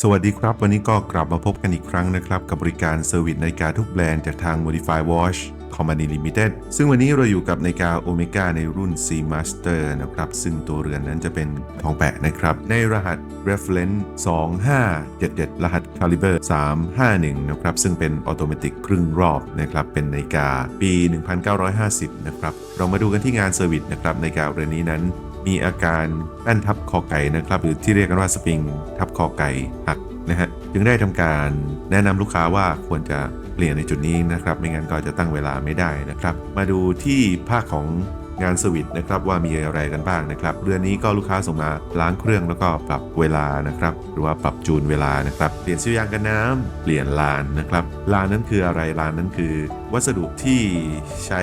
สวัสดีครับ วันนี้ก็กลับมาพบกันอีกครั้งนะครับ กับบริการเซอร์วิสนาฬิกาทุกแบรนด์จากทาง Modify Watch Company Limited ซึ่งวันนี้เราอยู่กับนาฬิกา Omega ในรุ่น C Master นะครับ ซึ่งตัวเรือนนั้นจะเป็นทองแปะนะครับ ในรหัส reference 2577 รหัส caliber 351 นะครับ ซึ่งเป็นออโตเมติกครึ่งรอบนะครับ เป็นนาฬิกาปี 1950 นะครับ เรามาดูกันที่งานเซอร์วิสนะครับนาฬิกาเรือนนี้นั้น มีอาการแป้นทับคอไก่นะครับ หรือที่เรียกกันว่าสปริงทับคอไก่หักนะฮะจึงได้ทำการแนะนำลูกค้าว่าควรจะเปลี่ยนในจุดนี้นะครับ ไม่งั้นก็จะตั้งเวลาไม่ได้นะครับ มาดูที่ภาคของงานสวิตนะครับว่ามีอะไรกันบ้างนะครับเรือนนี้ก็ลูกค้าส่งมาล้างเครื่องแล้วก็ปรับเวลานะครับหรือว่าปรับจูนเวลานะครับเปลี่ยนซิวยางกันน้ำเปลี่ยนลานนะครับลานนั้นคืออะไรลานนั้นคือ วัสดุที่ใช้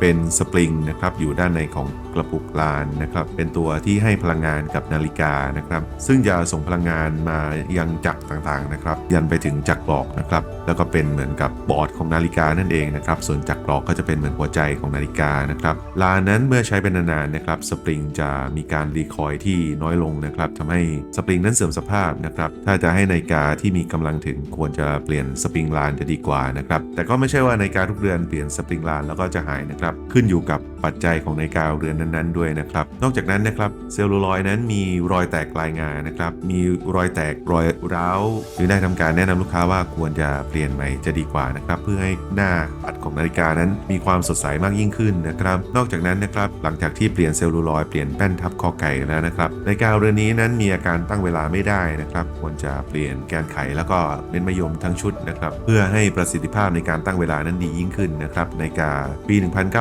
เป็นสปริงนะครับอยู่ด้านในของกระปุกลานนะครับเป็นตัวที่ให้พลังงานกับนาฬิกานะครับซึ่งจะส่งพลังงานมายังจักรต่างๆนะครับยันไปถึงจักรกรอกนะครับแล้วก็เป็นเหมือนกับบอร์ดของนาฬิกานั่นเองนะครับส่วนจักรกรอกก็จะเป็นเหมือนหัวใจของนาฬิกานะครับลานนั้นเมื่อใช้เป็นนานๆนะครับสปริงจะมีการรีคอยล์ที่น้อยลงนะครับทำให้สปริงนั้นเสื่อมสภาพนะครับถ้าจะให้นาฬิกาที่มีกำลังถึงควรจะเปลี่ยนสปริงลานจะดีกว่านะครับแต่ก็ไม่ใช่ว่านาฬิกาทุกเรือนเปลี่ยนสปริงลานแล้วก็จะหายนะครับขึ้นอยู่กับปัจจัยของนาฬิกาเรือนนั้นๆด้วยนะครับ นอกจากนั้นนะครับเซลลูลอยนั้นมีรอยแตกลายงานะครับ มีรอยแตกรอยร้าวจึงได้ทำการแนะนำลูกค้าว่าควรจะเปลี่ยนใหม่จะดีกว่านะครับ เพื่อให้หน้าปัดของนาฬิกานั้นมีความสดใสมากยิ่งขึ้นนะครับ นอกจากนั้นนะครับหลังจากที่เปลี่ยนเซลลูลอยเปลี่ยนแป้นทับคอไก่แล้วนะครับนาฬิกาเรือนนี้นั้นมีอาการตั้งเวลาไม่ได้นะครับ ควรจะเปลี่ยนแกนไขแล้วก็เม็ดมยมทั้งชุดนะครับ เพื่อให้ประสิทธิภาพในการตั้งเวลานั้นดียิ่งขึ้นนะครับนาฬิกาปี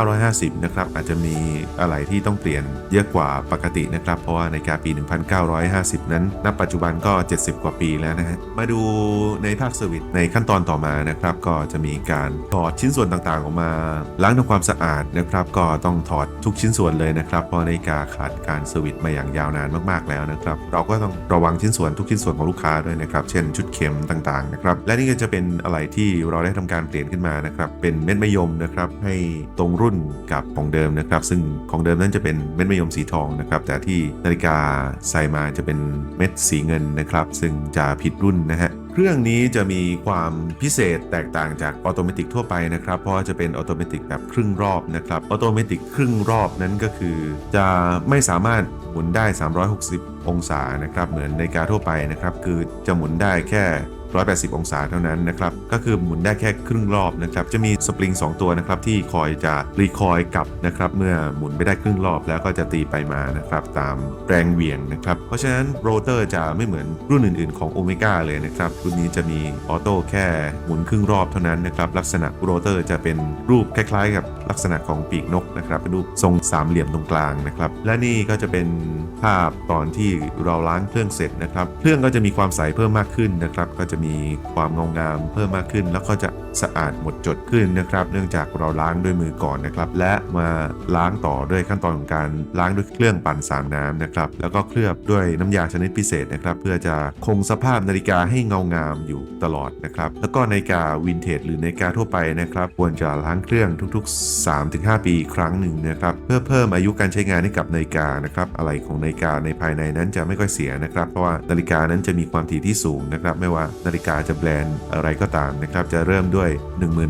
1950 นะครับ อาจจะมีอะไรที่ต้องเปลี่ยนเยอะกว่าปกตินะครับ เพราะว่านาฬิกาปี 1950 นั้น ณ ปัจจุบันก็ 70 กว่าปีแล้วนะฮะ มาดูในภาคเซอร์วิสในขั้นตอนต่อมานะครับ ก็จะมีการถอดชิ้นส่วนต่างๆ ออกมา ล้างทำความสะอาดนะครับ ก็ต้องถอดทุกชิ้นส่วนเลยนะครับ เพราะนาฬิกาขาดการเซอร์วิสมาอย่างยาวนานมากๆแล้วนะครับ เราก็ต้องระวังชิ้นส่วนทุกชิ้นส่วนของลูกค้าด้วยนะครับ เช่น ชุดเข็มต่างๆ นะครับ และนี่ก็จะเป็นอะไรที่เราได้ทำการเปลี่ยนขึ้นมานะครับ เป็นเม็ดมะยมนะครับ ให้ตรงรุ่นกับของเดิมนะครับ ซึ่งของเดิมนั้นจะเป็นเม็ดมะยมสีทองนะครับ แต่ที่นาฬิกาใส่มาจะเป็นเม็ดสีเงินนะครับ ซึ่งจะผิดรุ่นนะฮะเครื่องนี้จะมีความพิเศษแตกต่างจากออโตเมติกทั่วไปนะครับ เพราะจะเป็นออโตเมติกแบบครึ่งรอบนะครับออโตเมติกครึ่งรอบนั้นก็คือ จะไม่สามารถหมุนได้ 360 องศานะครับ เหมือนในาฬิกาทั่วไปนะครับ คือจะหมุนได้แค่ 180 องศาเท่านั้นนะครับ ก็คือหมุนได้แค่ครึ่งรอบนะครับ จะมีสปริง 2 ตัวนะครับที่คอยจะรีคอยกลับนะครับ เมื่อหมุนไปได้ครึ่งรอบแล้วก็จะตีไปมานะครับตามแรงเหวี่ยงนะครับ เพราะฉะนั้นโรเตอร์จะไม่เหมือนรุ่นอื่น ๆ ของโอเมก้าเลยนะครับ รุ่นนี้จะมีออโต้แค่หมุนครึ่งรอบเท่านั้นนะครับ ลักษณะโรเตอร์จะเป็นรูปคล้าย ๆ กับ ลักษณะของปีกนกนะครับเป็นรูปทรงสามเหลี่ยมตรงกลางนะครับ และนี่ก็จะเป็นภาพตอนที่เราล้างเครื่องเสร็จนะครับ เครื่องก็จะมีความใสเพิ่มมากขึ้นนะครับ ก็จะมีความเงางามเพิ่มมากขึ้น แล้วก็จะสะอาดหมดจดขึ้นนะครับ เนื่องจากเราล้างด้วยมือก่อนนะครับ และมาล้างต่อด้วยขั้นตอนของการล้างด้วยเครื่องปั่นสารน้ำนะครับ แล้วก็เคลือบด้วยน้ำยาชนิดพิเศษนะครับ เพื่อจะคงสภาพนาฬิกาให้เงางามอยู่ตลอดนะครับ แล้วก็นาฬิกาวินเทจหรือนาฬิกาทั่วไปนะครับ ควรจะล้างเครื่องทุกๆ3-5 ปีครั้งหนึ่งนะครับเพื่อเพิ่มอายุการใช้งานให้กับนาฬิกานะครับอะไรของนาฬิกาในภายในนั้นจะไม่ค่อยเสียนะครับเพราะว่านาฬิกานั้นจะมีความถี่ที่สูงนะครับไม่ว่านาฬิกาจะแบรนด์อะไรก็ตามนะครับจะเริ่มด้วย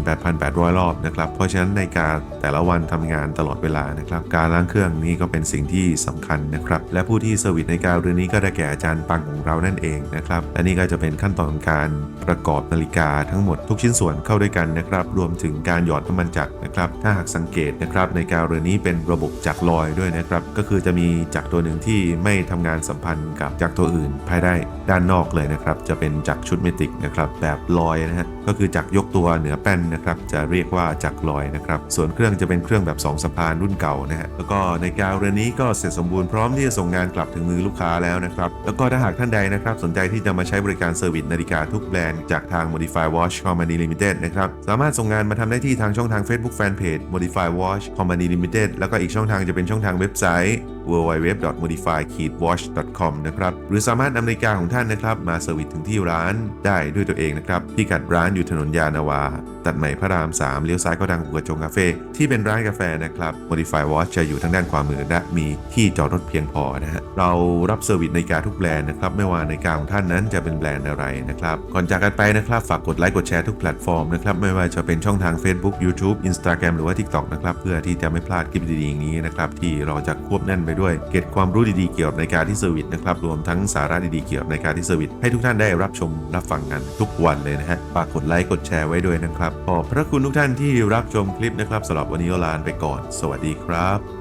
18,800 รอบนะครับเพราะฉะนั้นนาฬิกาแต่ละวันทำงานตลอดเวลานะครับการล้างเครื่องนี้ก็เป็นสิ่งที่สำคัญนะครับและผู้ที่เซอร์วิสนาฬิกาเรือนนี้ก็ได้แก่อาจารย์ปังของเรานั่นเองนะครับและนี่ก็จะเป็นขั้นตอนของการประกอบนาฬิกาทั้งหมดทุกชิ้นส่วนเข้าด้วยกันนะครับรวมถึงการหยอดน้ำมันจักรนะครับถ้าหากสังเกตนะครับในกาเรือนนี้เป็นระบบจักรลอยด้วยนะครับ ก็คือจะมีจักรตัวหนึ่งที่ไม่ทำงานสัมพันธ์กับจักรตัวอื่นภายได้ด้านนอกเลยนะครับ จะเป็นจักรชุดเมติกนะครับแบบลอยนะฮะ ก็คือจักรยกตัวเหนือแป้นนะครับจะเรียกว่าจักรลอยนะครับส่วนเครื่องจะเป็นเครื่องแบบ 2สะพานรุ่นเก่านะฮะแล้วก็ในกาวเรือนนี้ก็เสร็จสมบูรณ์พร้อมที่จะส่งงานกลับถึงมือลูกค้าแล้วนะครับแล้วก็ถ้าหากท่านใดนะครับสนใจที่จะมาใช้บริการเซอร์วิสนาฬิกาทุกแบรนด์จากทาง Modify Watch Company Limited นะครับสามารถส่งงานมาทำได้ที่ทางช่องทาง Facebook Fanpage Modify Watch Company Limited แล้วก็อีกช่องทางจะเป็นช่องทางเว็บไซต์ www.modify-watch.com นะครับหรือสามารถนำนาฬิกาของท่านนะครับมาเซอร์วิสถึงที่ร้านได้ด้วยตัวเองนะครับพิกัดร้านอยู่ถนนยานาวา ตัดใหม่พระราม 3 เลี้ยวซ้ายก็ดังหัวจงคาเฟ่ที่เป็นร้านกาแฟนะครับ Modify Watch จะอยู่ทางด้านขวามือและมีที่จอดรถเพียงพอนะฮะเรารับเซอร์วิสในการทุกแบรนด์นะครับไม่ว่าในกาของท่านนั้นจะเป็นแบรนด์อะไรนะครับก่อนจากกันไปนะครับฝากกดไลค์กดแชร์ทุกแพลตฟอร์มนะครับไม่ว่าจะเป็นช่องทาง Facebook YouTube Instagram หรือว่า TikTok นะครับเพื่อที่จะไม่พลาดคลิปดีๆอย่างนี้นะครับที่เราจะควบแน่นไปด้วยเกร็ดความรู้ดีๆเกี่ยวกับในการที่เซอร์วิสนะครับรวมทั้งสาระดีๆเกี่ยวกับนกาที่เซอร์วิสให้ทุกท่านได้รับชมรับฟังกันทุกวันเลยนะฮะฝากกดไลค์กดแชร์ไว้ด้วยนะครับ ขอบพระคุณทุกท่านที่รับชมคลิปนะครับสำหรับวันนี้ลาไปก่อน สวัสดีครับ